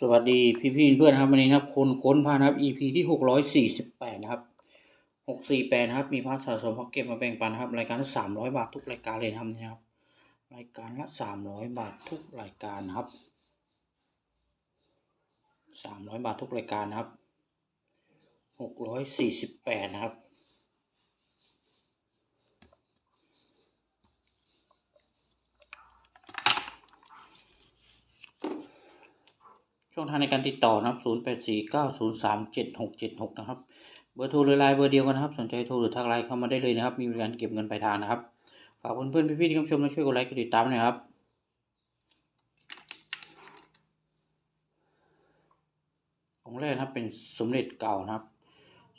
สวัสดีพี่พี่เพื่อนครับวันนี้นะครับคนค้นพานะครับ EP ที่หกร้อยสี่สิบแปดนะครับหกสี่แปดครับ มีพาร์ทสะสมพ็อกเก็ตมาแบ่งปันครับ รายการละสามร้อยบาททุกรายการเลยนะครับนี่นะครับ รายการละสามร้อยบาททุกรายการนะครับสามร้อยบาททุกรายการนะครับหกร้อยสี่สิบแปดนะครับ ช่องทางในการติดต่อนะครับ 0 8 4 9 0 3 7 6 7 6 นะครับ เบอร์โทรหรือไลน์เบอร์เดียวกันนะครับ สนใจโทรหรือทักไลน์เข้ามาได้เลยนะครับ มีบริการเก็บเงินปลายทางนะครับ ฝากเพื่อนๆพี่ๆที่เข้าชมและช่วยกดไลค์กดติดตามหนะครับองค์แรกนะครับเป็นสมเด็จเก่านะครับ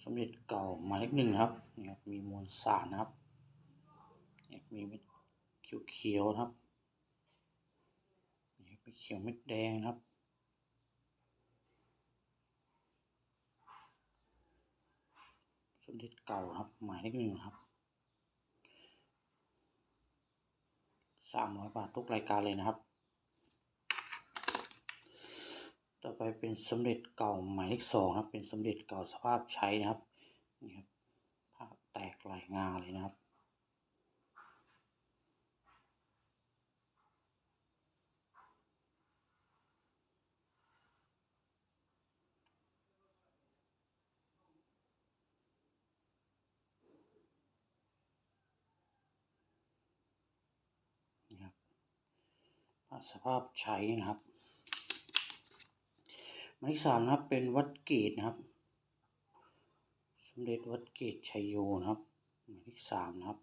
สมเด็จเก่าหมายเลขหนึ่งนะครับนี่ครับ มีมวลสารนะครับนี่มีเม็ดเขียวๆนะครับนี่เป็นเขียวเม็ดแดงนะครับ สมเด็จเก่าครับ หมายเลขหนึ่งครับสามร้อยบาททุกรายการเลยนะครับ ต่อไปเป็นสมเด็จเก่าหมายเลขสองครับ เป็นสมเด็จเก่าสภาพใช้นะครับ นี่ครับภาพแตกหลายงาเลยนะครับ นี่ครับผ้า สภาพใช้นะครับหมายเลขสามนะครับเป็นวัดเกตนะครับ สมเด็จวัดเกตชัยโยนะครับหมายเลขสามนะครับ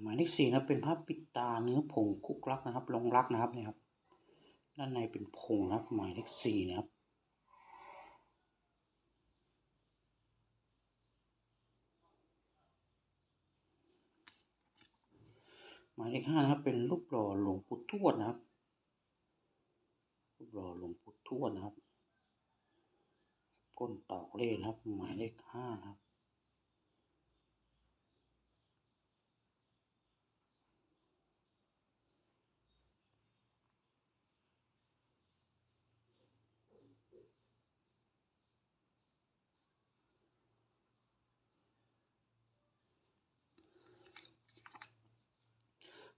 หมายเลขสี่นะเป็นภาพปิดตาเนื้อผงคุกลักนะครับลงรักนะครับเนี่ยครับ ด้านในเป็นผงนะครับหมายเลขสี่นะครับหมายเลขห้านะครับเป็นรูปหล่อหลวงปู่ทวดนะครับ รูปหล่อหลวงปู่ทวดนะครับ ก้นตอกเลขนะครับ หมายเลขห้านะครับ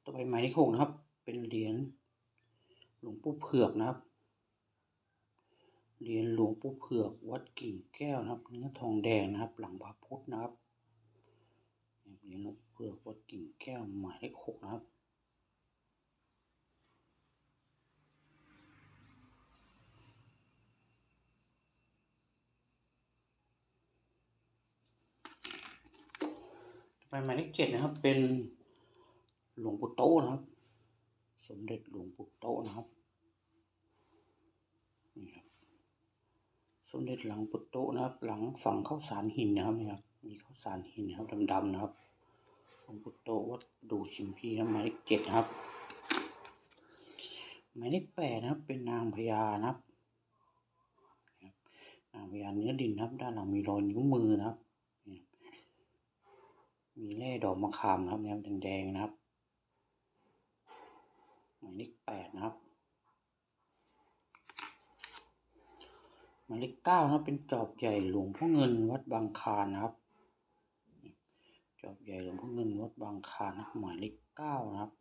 ต่อไปหมายเลขหกนะครับ เป็นเหรียญหลวงปู่เผือกนะครับ เหรียญหลวงปู่เผือก วัดกิ่งแก้วนะครับ เนื้อทองแดงนะครับ หลังพระพุทธนะครับ เหรียญหลวงปู่เผือกวัดกิ่งแก้วหมายเลขหกนะครับต่อไปหมายเลขเจ็ดนะครับเป็น หลวงปู่โตนะครับ สมเด็จหลวงปู่โตนะครับนี่ครับ สมเด็จหลังปู่โตนะครับ หลังฝั่งข้าวสารหินนะครับนี่ครับมีข้าวสารหินนะครับดำๆนะครับหลวงปู่โตวัดดูชิมพีนะหมายเลขเจ็ดนะครับหมายเลขแปดนะครับ เป็นนางพญานะครับนางพญาเนื้อดินนะครับ ด้านหลังมีรอยนิ้วมือนะครับนี่ครับมีแร่ดอกมะขามนะครับเนี่ยแดงๆนะครับ หมายเลขแปดนะครับหมายเลขเก้านะเป็นจอบใหญ่หลวงพ่อเงินวัดบางคานนะครับ จอบใหญ่หลวงพ่อเงินวัดบางคานนะครับหมายเลขเก้านะครับ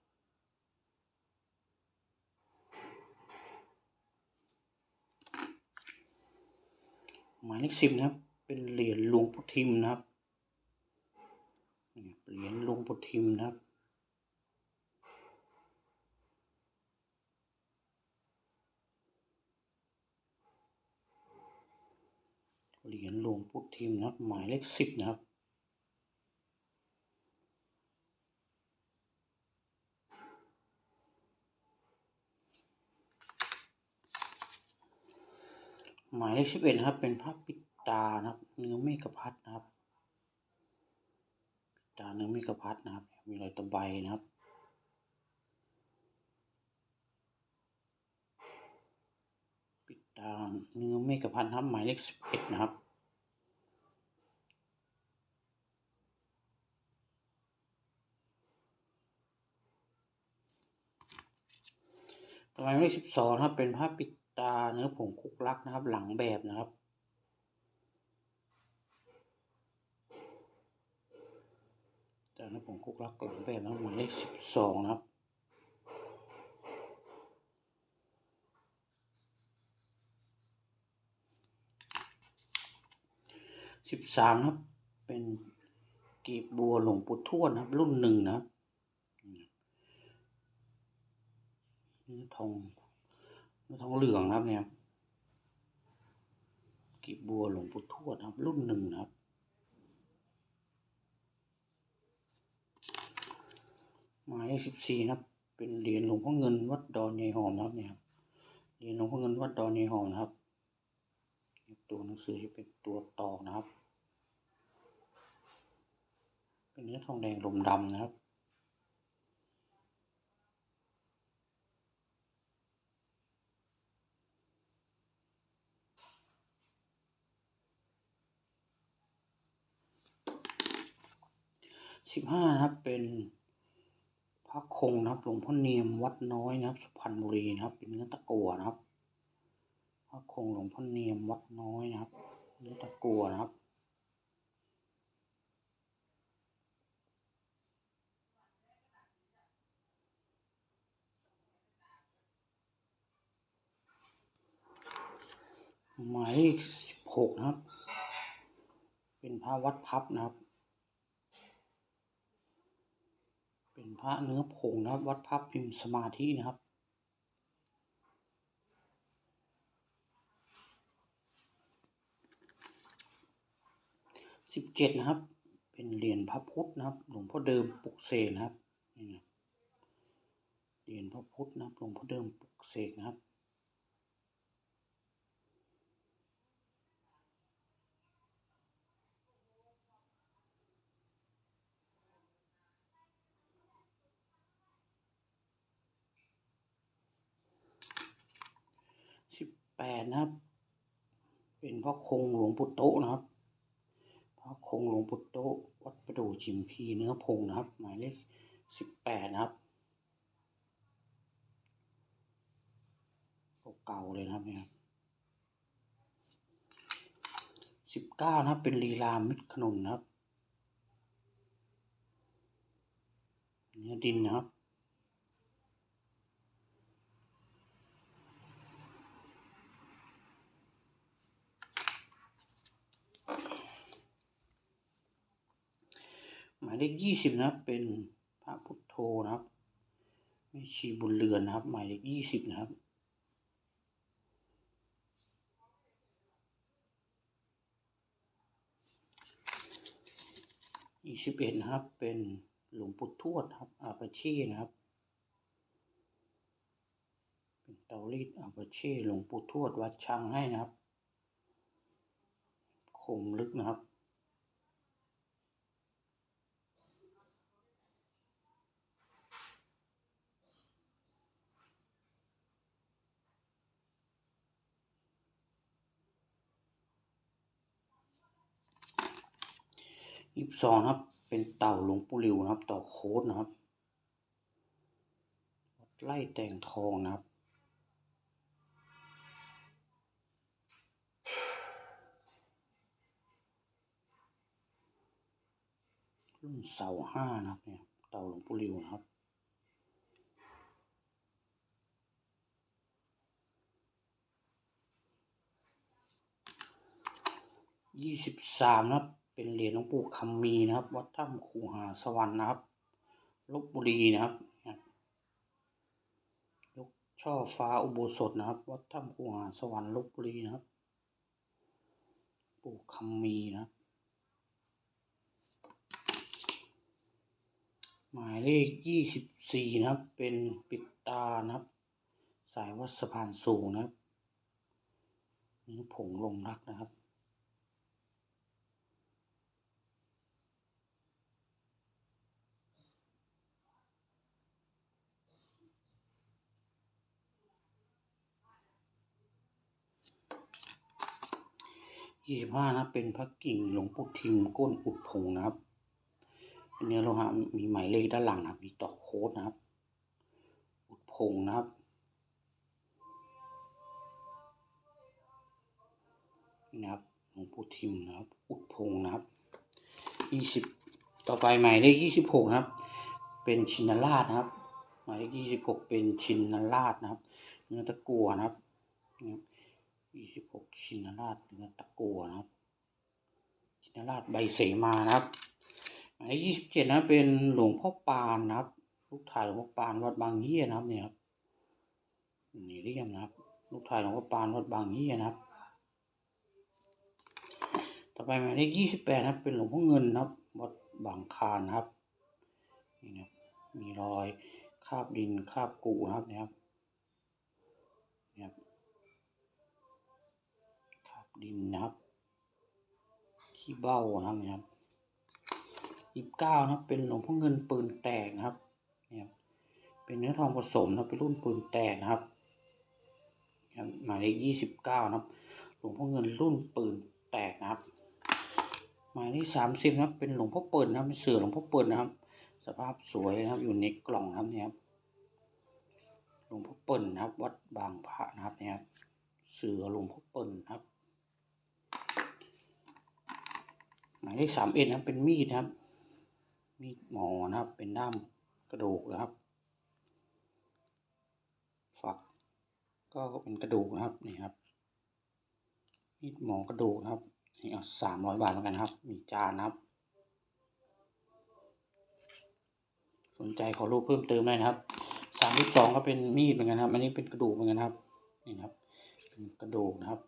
หมายเลขสิบนะครับ เป็นเหรียญหลวงปู่ทิมนะครับเหรียญหลวงปู่ทิมนะครับ เหรียญหลวงปู่ทิมนะครับ หมายเลขสิบนะครับ หมายเลขสิบเอ็ดนะครับ เป็นภาพปิดตานะครับ เนื้อเมฆพัดนะครับปิดตาเนื้อเมฆพัดนะครับ มีรอยตะไบนะครับางเนื้อเมฆพันธ์ครับหมายเลขสิบเอ็ดนะครับต่อมายเลขสิบสองครับ เป็นภาพปิดตาเนื้อผงคุกลักนะครับ หลังแบบนะครับจากเนื้อผงคุกลักหลังแบบนะหมายเลขสิบสองนะครับ สิบสามครับ เป็นกีบบัวหลวงปู่ทวดครับ รุ่นหนึ่งนะครับนื้อทองทองเหลืองนะครับเนี่ยกีบบัวหลวงปู่ทวดครับ รุ่นหนึ่งนะครับหมายเลขสิบสี่นะครับ เป็นเหรียญหลวงพ่อเงินวัดดอนยายหอมนะครับเนี่ยเหรียญหลวงพ่อเงินวัดดอนยายหอมนะครับ ตัวหนังสือจะเป็นตัวตอกนะครับ เนื้อทองแดงลมดำนะครับ สิบห้านะครับเป็นพระคงนะครับหลวงพ่อเนียมวัดน้อยนะครับ สุพรรณบุรีนะครับ เป็นเนื้อตะกัวนะครับ พระคงหลวงพ่อเนียมวัดน้อยนะครับ เนื้อตะกัวนะครับ หมายเลขสิบหกนะครับ เป็นพระวัดพับนะครับ เป็นพระเนื้อผงนะครับ วัดพับพิมพ์สมาธินะครับสิบเจ็ดนะครับ เป็นเหรียญพระพุทธนะครับ หลวงพ่อเดิมปลุกเสกนะครับ นี่นะเหรียญพระพุทธนะครับ หลวงพ่อเดิมปลุกเสกนะครับ แปดนะครับ เป็นพระคงหลวงปู่โตนะครับ พระคงหลวงปู่โตวัดประดู่จิมพีเนื้อพงนะครับ หมายเลขสิบแปดนะครับเก่าๆเลยนะครับเนี่ยสิบเก้านะครับ เป็นลีลามิตรขนุนนะครับเนื้อดินนะครับ หมายเลขยี่สิบนะครับ เป็นพระพุทโธนะครับไม่ชีบุญเรือนนะครับ หมายเลขยี่สิบนะครับยี่สิบเอ็ดนะครับ เป็นหลวงปู่ทวดครับอาปาชีนะครับ เป็นเตารีดอาปาชีหลวงปู่ทวดวัดช่างให้นะครับ คมลึกนะครับ ยี่สิบสองนะครับ เป็นเต่าหลวงปู่หลิวนะครับ ต่อโค้ดนะครับไล่แต่งทองนะครับรุ่นเสาห้านะครับเนี่ยเต่าหลวงปู่หลิวนะครับยี่สิบสามนะครับ เป็นเหรียญหลวงปู่คำมีนะครับ วัดถ้ำคูหาสวรรค์นะครับลบบุรีนะครับยกช่อฟ้าอุโบสถนะครับ วัดถ้ำคูหาสวรรค์ลบบุรีนะครับ ปู่คำมีนะครับ หมายเลขยี่สิบสี่นะครับ เป็นปิดตานะครับ สายวัดสะพานสูงนะครับนื้อผงลงรักนะครับ ยี่สิบห้านะเป็นพระกิ่งหลวงปู่ทิมก้นอุดผงนะครับเนื้อโลหะมีหมายเลขด้านหลังนะครับมีต่อโค้ดนะครับ อุดผงนะครับนะครับหลวงปู่ทิมนะครับ อุดพงนะครับยี่สิบต่อไปหมายเลขยี่สิบหกนะครับ เป็นชินราชนะครับ หมายเลขยี่สิบหกเป็นชินราชนะครับ เนื้อตะกัวนะครับ ยี่สิบหกชินราชเนื้อตะกัวนะครับ ชินราชใบเสมานะครับหมายเลขยี่สิบเจ็ดนะเป็นหลวงพ่อปานนะครับลูกถ่ายหลวงพ่อปานวัดบางเยี่ยนะครับเนี่ยครับนี่เรียมนะครับ ลูกถ่ายหลวงพ่อปานวัดบางเยี่ยนะครับ ต่อไปหมายเลขยี่สิบแปดนะเป็นหลวงพ่อเงินนะครับวัดบางคานนะครับนี่นะครับมีรอยคาบดินคาบกูนะครับเนี่ยครับ ดินนะครับขี้เบ้านะครับนี่ยครับยี่สิบเก้านะเป็นหลวงพ่อเงินปืนแตกนะครับเนี่ยครับเป็นเนื้อทองผสมนะเป็นรุ่นปืนแตกนะครับครับหมายเลขยี่สิบเก้านะครับหลวงพ่อเงินรุ่นปืนแตกนะครับหมายเลขสามสิบนะครับเป็นหลวงพ่อเปิดนะครับเป็นเสือหลวงพ่อเปิดนะครับ สภาพสวยนะครับอยู่ในกล่องนะครับเนี่ยครับหลวงพ่อเปิ่นนะครับ วัดบางพระนะครับเนี่ยครับเสือหลวงพ่อเปิ่นนะครับ หมายเลขสามเอ็ดนะครับ เป็นมีดนะครับ มีดหมอนะครับ เป็นด้ามกระดูกนะครับ ฝัก ก็เป็นกระดูกนะครับนี่ครับ มีดหมอกระดูกนะครับนี่เอาสามร้อยบาทเหมือนกันครับ มีจานนะครับ สนใจขอรูปเพิ่มเติมได้นะครับสามสิบสองก็เป็นมีดเหมือนกันครับ อันนี้เป็นกระดูกเหมือนกันครับ นี่ครับ เป็นกระดูกนะครับ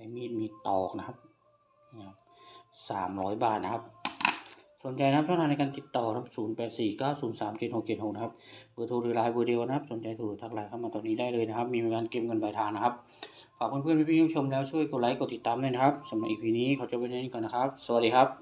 ใช้มีดมีตอกนะครับนะครับสามร้อยบาทนะครับ สนใจนะครับช่องทางในการติดต่อนะครับศูนย์แปดสี่เก้าศูนย์สามเจ็ดหกเจ็ดหกนะครับ เบอร์โทรหรือไลน์เบอร์เดียวนะครับ สนใจโทรทักไลน์เข้ามาตอนนี้ได้เลยนะครับ มีบริการเก็บเงินปลายทางนะครับ ฝากเพื่อนๆพี่ๆผู้ชมแล้วช่วยกดไลค์กดติดตามด้วยนะครับสำหรับอีพีนี้ขอจบไว้ในนี้ก่อนนะครับ สวัสดีครับ